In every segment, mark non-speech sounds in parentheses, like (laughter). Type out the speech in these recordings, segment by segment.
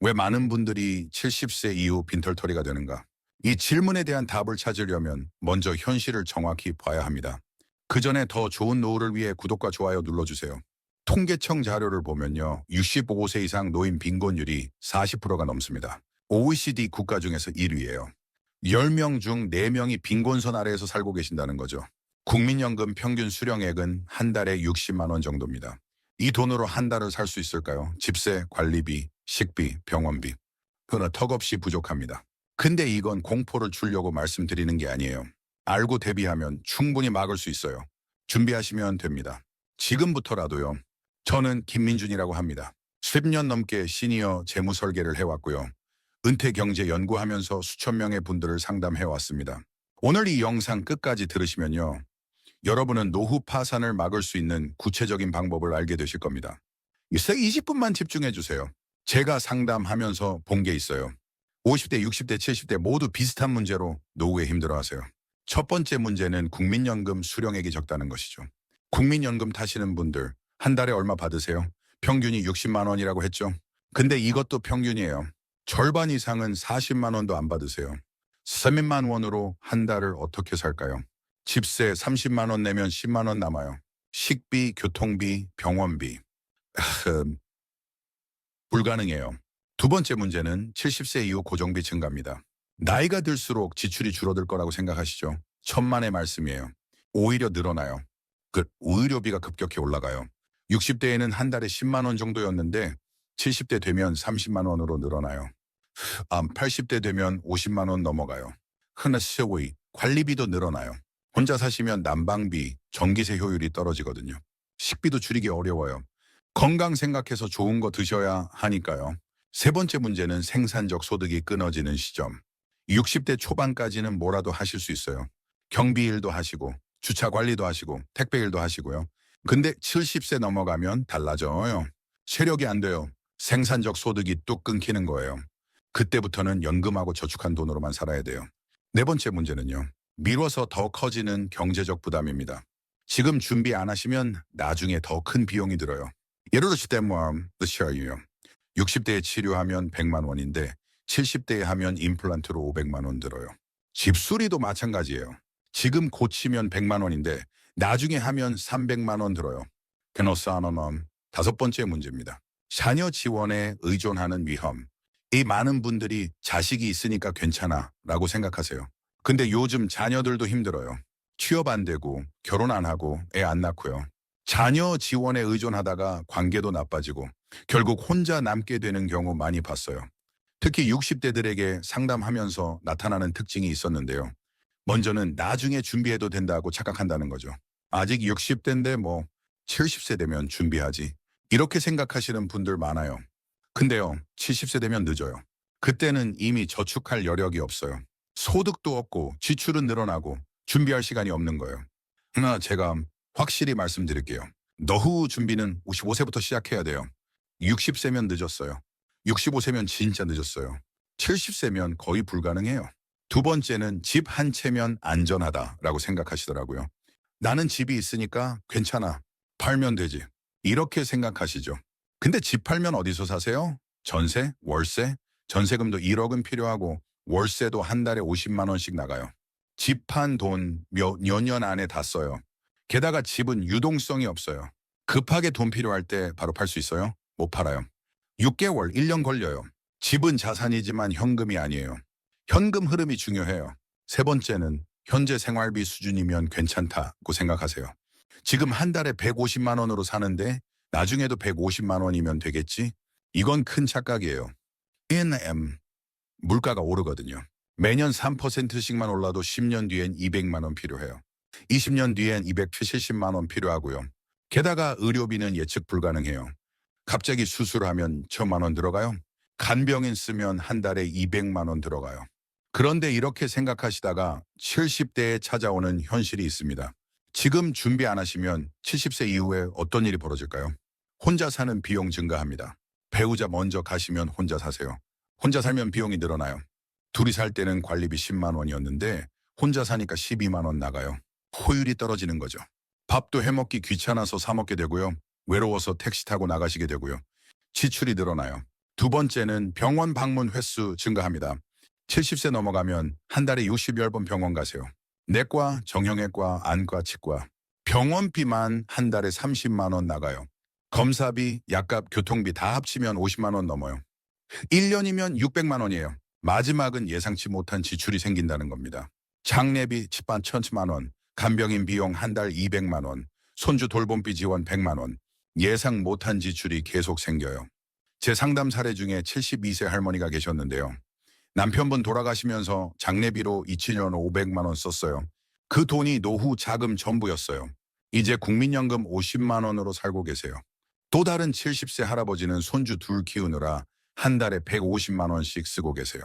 왜 많은 분들이 70세 이후 빈털터리가 되는가? 이 질문에 대한 답을 찾으려면 먼저 현실을 정확히 봐야 합니다. 그 전에 더 좋은 노후를 위해 구독과 좋아요 눌러주세요. 통계청 자료를 보면요. 65세 이상 노인 빈곤율이 40%가 넘습니다. OECD 국가 중에서 1위예요. 10명 중 4명이 빈곤선 아래에서 살고 계신다는 거죠. 국민연금 평균 수령액은 한 달에 60만 원 정도입니다. 이 돈으로 한 달을 살 수 있을까요? 집세, 관리비, 식비, 병원비. 그러나 턱없이 부족합니다. 근데 이건 공포를 주려고 말씀드리는 게 아니에요. 알고 대비하면 충분히 막을 수 있어요. 준비하시면 됩니다. 지금부터라도요. 저는 김민준이라고 합니다. 10년 넘게 시니어 재무 설계를 해왔고요. 은퇴 경제 연구하면서 수천 명의 분들을 상담해왔습니다. 오늘 이 영상 끝까지 들으시면요. 여러분은 노후 파산을 막을 수 있는 구체적인 방법을 알게 되실 겁니다. 이세 20분만 집중해 주세요. 제가 상담하면서 본 게 있어요. 50대, 60대, 70대 모두 비슷한 문제로 노후에 힘들어하세요. 첫 번째 문제는 국민연금 수령액이 적다는 것이죠. 국민연금 타시는 분들 한 달에 얼마 받으세요? 평균이 60만 원이라고 했죠. 근데 이것도 평균이에요. 절반 이상은 40만 원도 안 받으세요. 3만 원으로 한 달을 어떻게 살까요? 집세 30만 원 내면 10만 원 남아요. 식비, 교통비, 병원비. 흠, 불가능해요. 두 번째 문제는 70세 이후 고정비 증가입니다. 나이가 들수록 지출이 줄어들 거라고 생각하시죠? 천만의 말씀이에요. 오히려 늘어나요. 그 의료비가 급격히 올라가요. 60대에는 한 달에 10만 원 정도였는데 70대 되면 30만 원으로 늘어나요. 아, 80대 되면 50만 원 넘어가요. 흔한 세웨이, 관리비도 늘어나요. 혼자 사시면 난방비, 전기세 효율이 떨어지거든요. 식비도 줄이기 어려워요. 건강 생각해서 좋은 거 드셔야 하니까요. 세 번째 문제는 생산적 소득이 끊어지는 시점. 60대 초반까지는 뭐라도 하실 수 있어요. 경비 일도 하시고, 주차 관리도 하시고, 택배 일도 하시고요. 근데 70세 넘어가면 달라져요. 세력이 안 돼요. 생산적 소득이 뚝 끊기는 거예요. 그때부터는 연금하고 저축한 돈으로만 살아야 돼요. 네 번째 문제는요. 미뤄서 더 커지는 경제적 부담입니다. 지금 준비 안 하시면 나중에 더 큰 비용이 들어요. 예를 들어 시대모함, 으쌰이요. 60대에 치료하면 100만 원인데 70대에 하면 임플란트로 500만 원 들어요. 집수리도 마찬가지예요. 지금 고치면 100만 원인데 나중에 하면 300만 원 들어요. 페노사노넘 다섯 번째 문제입니다. 자녀 지원에 의존하는 위험. 이 많은 분들이 자식이 있으니까 괜찮아 라고 생각하세요. 근데 요즘 자녀들도 힘들어요. 취업 안 되고 결혼 안 하고 애 안 낳고요. 자녀 지원에 의존하다가 관계도 나빠지고 결국 혼자 남게 되는 경우 많이 봤어요. 특히 60대들에게 상담하면서 나타나는 특징이 있었는데요. 먼저는 나중에 준비해도 된다고 착각한다는 거죠. 아직 60대인데 뭐 70세 되면 준비하지. 이렇게 생각하시는 분들 많아요. 근데요, 70세 되면 늦어요. 그때는 이미 저축할 여력이 없어요. 소득도 없고 지출은 늘어나고 준비할 시간이 없는 거예요. 하나 제가 확실히 말씀드릴게요. 노후 준비는 55세부터 시작해야 돼요. 60세면 늦었어요. 65세면 진짜 늦었어요. 70세면 거의 불가능해요. 두 번째는 집 한 채면 안전하다라고 생각하시더라고요. 나는 집이 있으니까 괜찮아. 팔면 되지. 이렇게 생각하시죠. 근데 집 팔면 어디서 사세요? 전세? 월세? 전세금도 1억은 필요하고 월세도 한 달에 50만 원씩 나가요. 집 판 돈 몇 년 안에 다 써요. 게다가 집은 유동성이 없어요. 급하게 돈 필요할 때 바로 팔 수 있어요? 못 팔아요. 6개월, 1년 걸려요. 집은 자산이지만 현금이 아니에요. 현금 흐름이 중요해요. 세 번째는 현재 생활비 수준이면 괜찮다고 생각하세요. 지금 한 달에 150만 원으로 사는데 나중에도 150만 원이면 되겠지? 이건 큰 착각이에요. NM 물가가 오르거든요. 매년 3%씩만 올라도 10년 뒤엔 200만 원 필요해요. 20년 뒤엔 270만 원 필요하고요. 게다가 의료비는 예측 불가능해요. 갑자기 수술하면 천만 원 들어가요. 간병인 쓰면 한 달에 200만 원 들어가요. 그런데 이렇게 생각하시다가 70대에 찾아오는 현실이 있습니다. 지금 준비 안 하시면 70세 이후에 어떤 일이 벌어질까요? 혼자 사는 비용 증가합니다. 배우자 먼저 가시면 혼자 사세요. 혼자 살면 비용이 늘어나요. 둘이 살 때는 관리비 10만 원이었는데 혼자 사니까 12만 원 나가요. 효율이 떨어지는 거죠. 밥도 해먹기 귀찮아서 사 먹게 되고요. 외로워서 택시 타고 나가시게 되고요. 지출이 늘어나요. 두 번째는 병원 방문 횟수 증가합니다. 70세 넘어가면 한 달에 60여 번 병원 가세요. 내과, 정형외과, 안과, 치과. 병원비만 한 달에 30만 원 나가요. 검사비, 약값, 교통비 다 합치면 50만 원 넘어요. 1년이면 600만 원이에요. 마지막은 예상치 못한 지출이 생긴다는 겁니다. 장례비, 집반 천만 원, 간병인 비용 한 달 200만 원, 손주 돌봄비 지원 100만 원, 예상 못한 지출이 계속 생겨요. 제 상담 사례 중에 72세 할머니가 계셨는데요. 남편분 돌아가시면서 장례비로 2년 500만 원 썼어요. 그 돈이 노후 자금 전부였어요. 이제 국민연금 50만 원으로 살고 계세요. 또 다른 70세 할아버지는 손주 둘 키우느라 한 달에 150만 원씩 쓰고 계세요.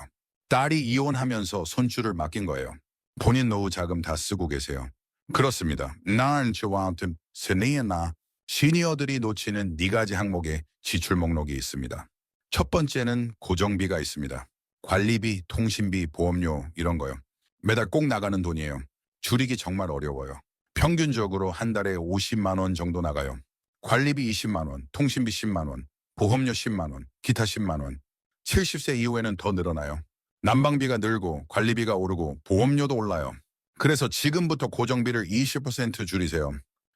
딸이 이혼하면서 손주를 맡긴 거예요. 본인 노후 자금 다 쓰고 계세요. 그렇습니다. 난 저한테 스니나 시니어들이 놓치는 네 가지 항목의 지출 목록이 있습니다. 첫 번째는 고정비가 있습니다. 관리비, 통신비, 보험료 이런 거요. 매달 꼭 나가는 돈이에요. 줄이기 정말 어려워요. 평균적으로 한 달에 50만 원 정도 나가요. 관리비 20만 원, 통신비 10만 원, 보험료 10만 원, 기타 10만 원. 70세 이후에는 더 늘어나요. 난방비가 늘고 관리비가 오르고 보험료도 올라요. 그래서 지금부터 고정비를 20% 줄이세요.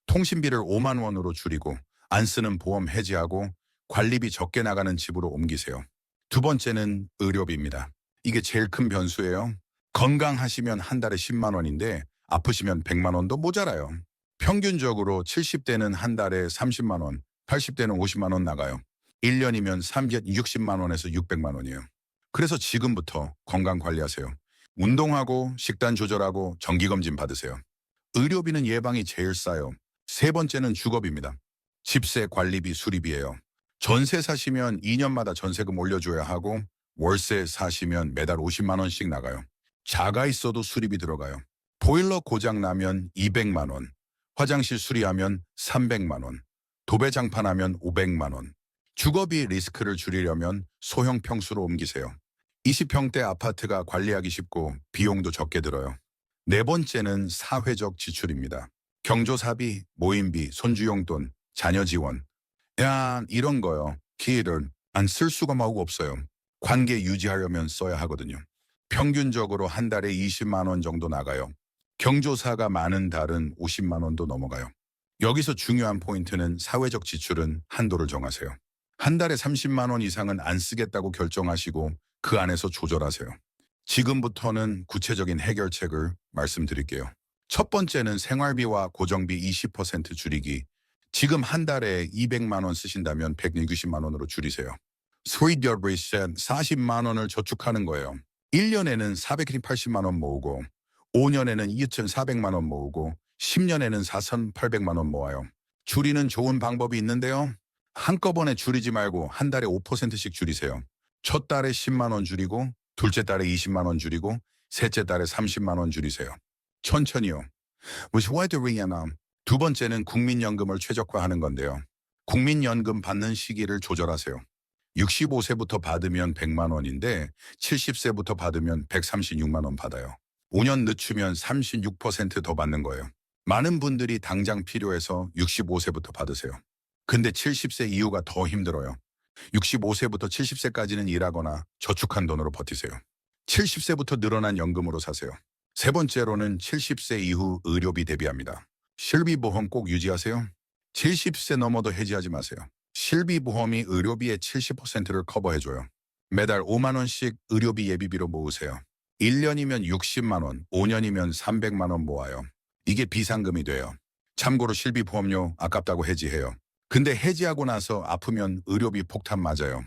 통신비를 5만 원으로 줄이고 안 쓰는 보험 해지하고 관리비 적게 나가는 집으로 옮기세요. 두 번째는 의료비입니다. 이게 제일 큰 변수예요. 건강하시면 한 달에 10만 원인데 아프시면 100만 원도 모자라요. 평균적으로 70대는 한 달에 30만 원, 80대는 50만 원 나가요. 1년이면 360만 원에서 600만 원이에요. 그래서 지금부터 건강 관리하세요. 운동하고 식단 조절하고 정기검진 받으세요. 의료비는 예방이 제일 싸요. 세 번째는 주거비입니다. 집세 관리비 수리비예요. 전세 사시면 2년마다 전세금 올려줘야 하고 월세 사시면 매달 50만 원씩 나가요. 자가 있어도 수리비 들어가요. 보일러 고장 나면 200만 원, 화장실 수리하면 300만 원, 도배 장판하면 500만 원. 주거비 리스크를 줄이려면 소형 평수로 옮기세요. 20평대 아파트가 관리하기 쉽고 비용도 적게 들어요. 네 번째는 사회적 지출입니다. 경조사비, 모임비, 손주용돈, 자녀 지원. 야, 이런 거요. 기회를 안쓸 수가 마구 없어요. 관계 유지하려면 써야 하거든요. 평균적으로 한 달에 20만 원 정도 나가요. 경조사가 많은 달은 50만 원도 넘어가요. 여기서 중요한 포인트는 사회적 지출은 한도를 정하세요. 한 달에 30만 원 이상은 안 쓰겠다고 결정하시고 그 안에서 조절하세요. 지금부터는 구체적인 해결책을 말씀드릴게요. 첫 번째는 생활비와 고정비 20% 줄이기. 지금 한 달에 200만 원 쓰신다면 160만 원으로 줄이세요. 스위드 리셋 40만 원을 저축하는 거예요. 1년에는 480만 원 모으고 5년에는 2,400만 원 모으고 10년에는 4,800만 원 모아요. 줄이는 좋은 방법이 있는데요. 한꺼번에 줄이지 말고 한 달에 5%씩 줄이세요. 첫 달에 10만 원 줄이고 둘째 달에 20만 원 줄이고 셋째 달에 30만 원 줄이세요. 천천히요. 무시와이드리아나 두 번째는 국민연금을 최적화하는 건데요. 국민연금 받는 시기를 조절하세요. 65세부터 받으면 100만 원인데 70세부터 받으면 136만 원 받아요. 5년 늦추면 36%더 받는 거예요. 많은 분들이 당장 필요해서 65세부터 받으세요. 근데 70세 이후가 더 힘들어요. 65세부터 70세까지는 일하거나 저축한 돈으로 버티세요. 70세부터 늘어난 연금으로 사세요. 세 번째로는 70세 이후 의료비 대비합니다. 실비보험 꼭 유지하세요. 70세 넘어도 해지하지 마세요. 실비보험이 의료비의 70%를 커버해줘요. 매달 5만 원씩 의료비 예비비로 모으세요. 1년이면 60만 원, 5년이면 300만 원 모아요. 이게 비상금이 돼요. 참고로 실비보험료 아깝다고 해지해요. 근데 해지하고 나서 아프면 의료비 폭탄 맞아요.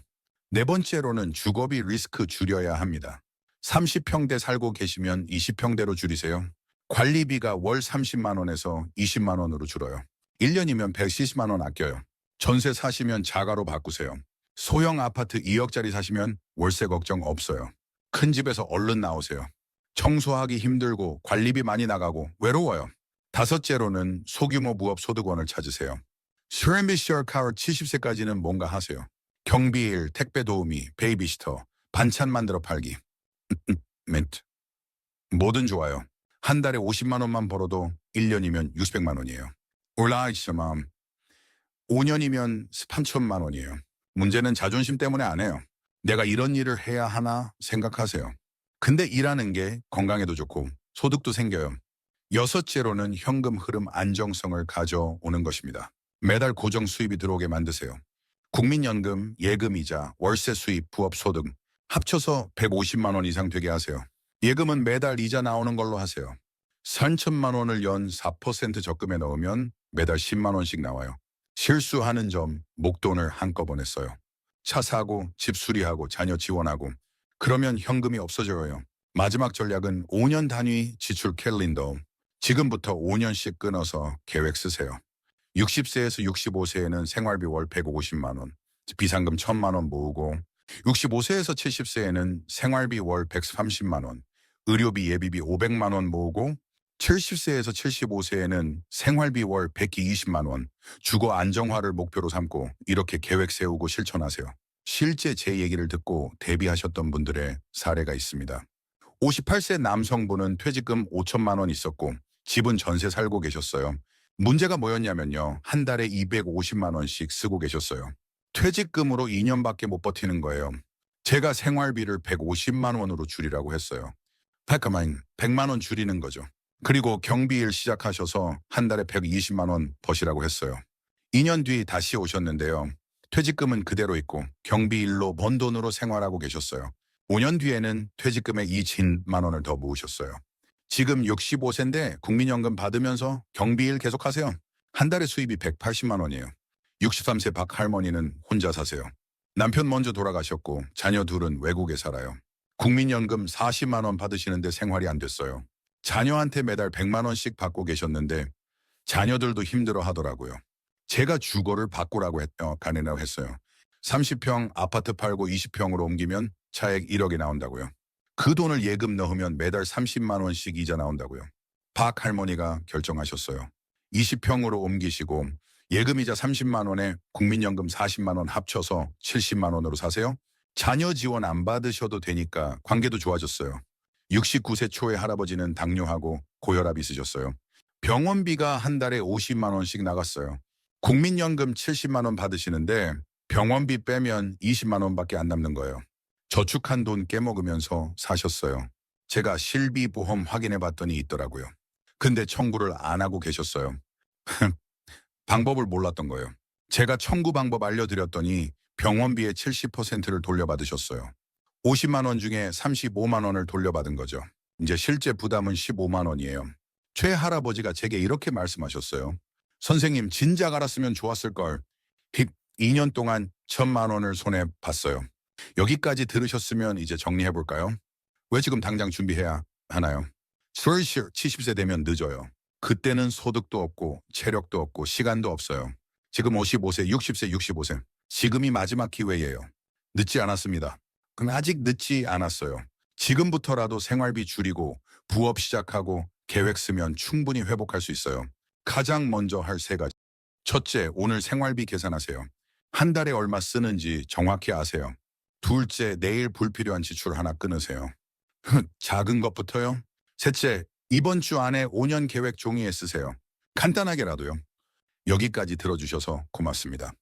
네 번째로는 주거비 리스크 줄여야 합니다. 30평대 살고 계시면 20평대로 줄이세요. 관리비가 월 30만 원에서 20만 원으로 줄어요. 1년이면 170만 원 아껴요. 전세 사시면 자가로 바꾸세요. 소형 아파트 2억짜리 사시면 월세 걱정 없어요. 큰 집에서 얼른 나오세요. 청소하기 힘들고 관리비 많이 나가고 외로워요. 다섯째로는 소규모 무업 소득원을 찾으세요. 스랜비셔 카워 70세까지는 뭔가 하세요. 경비일, 택배 도우미, 베이비시터, 반찬 만들어 팔기. (laughs) 멘트. 뭐든 좋아요. 한 달에 50만 원만 벌어도 1년이면 600만 원이에요. 올라이시맘. 5년이면 3천만 원이에요. 문제는 자존심 때문에 안 해요. 내가 이런 일을 해야 하나 생각하세요. 근데 일하는 게 건강에도 좋고 소득도 생겨요. 여섯째로는 현금 흐름 안정성을 가져오는 것입니다. 매달 고정 수입이 들어오게 만드세요. 국민연금, 예금이자, 월세 수입, 부업 소 득 합쳐서 150만 원 이상 되게 하세요. 예금은 매달 이자 나오는 걸로 하세요. 3천만 원을 연 4% 적금에 넣으면 매달 10만 원씩 나와요. 실수하는 점 목돈을 한꺼번에 써요. 차 사고, 집 수리하고, 자녀 지원하고 그러면 현금이 없어져요. 마지막 전략은 5년 단위 지출 캘린더. 지금부터 5년씩 끊어서 계획 쓰세요. 60세에서 65세에는 생활비 월 150만 원, 비상금 1000만 원 모으고 65세에서 70세에는 생활비 월 130만 원, 의료비 예비비 500만 원 모으고 70세에서 75세에는 생활비 월 120만 원, 주거 안정화를 목표로 삼고 이렇게 계획 세우고 실천하세요. 실제 제 얘기를 듣고 대비하셨던 분들의 사례가 있습니다. 58세 남성분은 퇴직금 5천만 원 있었고 집은 전세 살고 계셨어요. 문제가 뭐였냐면요. 한 달에 250만 원씩 쓰고 계셨어요. 퇴직금으로 2년밖에 못 버티는 거예요. 제가 생활비를 150만 원으로 줄이라고 했어요. 잠깐만 100만 원 줄이는 거죠. 그리고 경비일 시작하셔서 한 달에 120만 원 버시라고 했어요. 2년 뒤 다시 오셨는데요. 퇴직금은 그대로 있고 경비일로 번 돈으로 생활하고 계셨어요. 5년 뒤에는 퇴직금에 20만 원을 더 모으셨어요. 지금 65세인데 국민연금 받으면서 경비일 계속하세요. 한 달에 수입이 180만 원이에요. 63세 박 할머니는 혼자 사세요. 남편 먼저 돌아가셨고 자녀 둘은 외국에 살아요. 국민연금 40만 원 받으시는데 생활이 안 됐어요. 자녀한테 매달 100만 원씩 받고 계셨는데 자녀들도 힘들어 하더라고요. 제가 주거를 바꾸라고 했, 어, 가능하고 했어요. 30평 아파트 팔고 20평으로 옮기면 차액 1억이 나온다고요. 그 돈을 예금 넣으면 매달 30만 원씩 이자 나온다고요. 박 할머니가 결정하셨어요. 20평으로 옮기시고 예금이자 30만 원에 국민연금 40만 원 합쳐서 70만 원으로 사세요. 자녀 지원 안 받으셔도 되니까 관계도 좋아졌어요. 69세 초에 할아버지는 당뇨하고 고혈압 있으셨어요. 병원비가 한 달에 50만 원씩 나갔어요. 국민연금 70만 원 받으시는데 병원비 빼면 20만 원밖에 안 남는 거예요. 저축한 돈 깨먹으면서 사셨어요. 제가 실비보험 확인해 봤더니 있더라고요. 근데 청구를 안 하고 계셨어요. (laughs) 방법을 몰랐던 거예요. 제가 청구 방법 알려드렸더니 병원비의 70%를 돌려받으셨어요. 50만 원 중에 35만 원을 돌려받은 거죠. 이제 실제 부담은 15만 원이에요. 최 할아버지가 제게 이렇게 말씀하셨어요. 선생님 진작 알았으면 좋았을 걸. 2년 동안 천만 원을 손에 봤어요. 여기까지 들으셨으면 이제 정리해 볼까요? 왜 지금 당장 준비해야 하나요? 슬슬 70세 되면 늦어요. 그때는 소득도 없고 체력도 없고 시간도 없어요. 지금 55세, 60세, 65세. 지금이 마지막 기회예요. 늦지 않았습니다. 그럼 아직 늦지 않았어요. 지금부터라도 생활비 줄이고 부업 시작하고 계획 쓰면 충분히 회복할 수 있어요. 가장 먼저 할 세 가지. 첫째, 오늘 생활비 계산하세요. 한 달에 얼마 쓰는지 정확히 아세요. 둘째, 내일 불필요한 지출 하나 끊으세요. (laughs) 작은 것부터요. 셋째, 이번 주 안에 5년 계획 종이에 쓰세요. 간단하게라도요. 여기까지 들어주셔서 고맙습니다.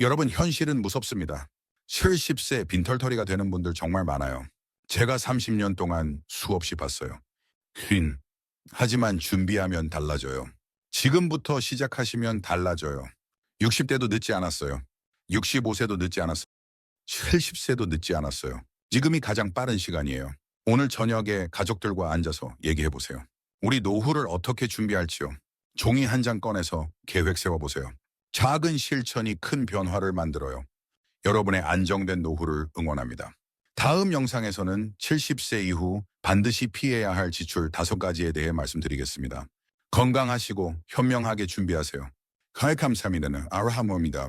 여러분, 현실은 무섭습니다. 70세 빈털터리가 되는 분들 정말 많아요. 제가 30년 동안 수없이 봤어요. 흰. 하지만 준비하면 달라져요. 지금부터 시작하시면 달라져요. 60대도 늦지 않았어요. 65세도 늦지 않았어요. 70세도 늦지 않았어요. 지금이 가장 빠른 시간이에요. 오늘 저녁에 가족들과 앉아서 얘기해 보세요. 우리 노후를 어떻게 준비할지요. 종이 한 장 꺼내서 계획 세워보세요. 작은 실천이 큰 변화를 만들어요. 여러분의 안정된 노후를 응원합니다. 다음 영상에서는 70세 이후 반드시 피해야 할 지출 다섯 가지에 대해 말씀드리겠습니다. 건강하시고 현명하게 준비하세요. 감사합니다. 아라하모입니다.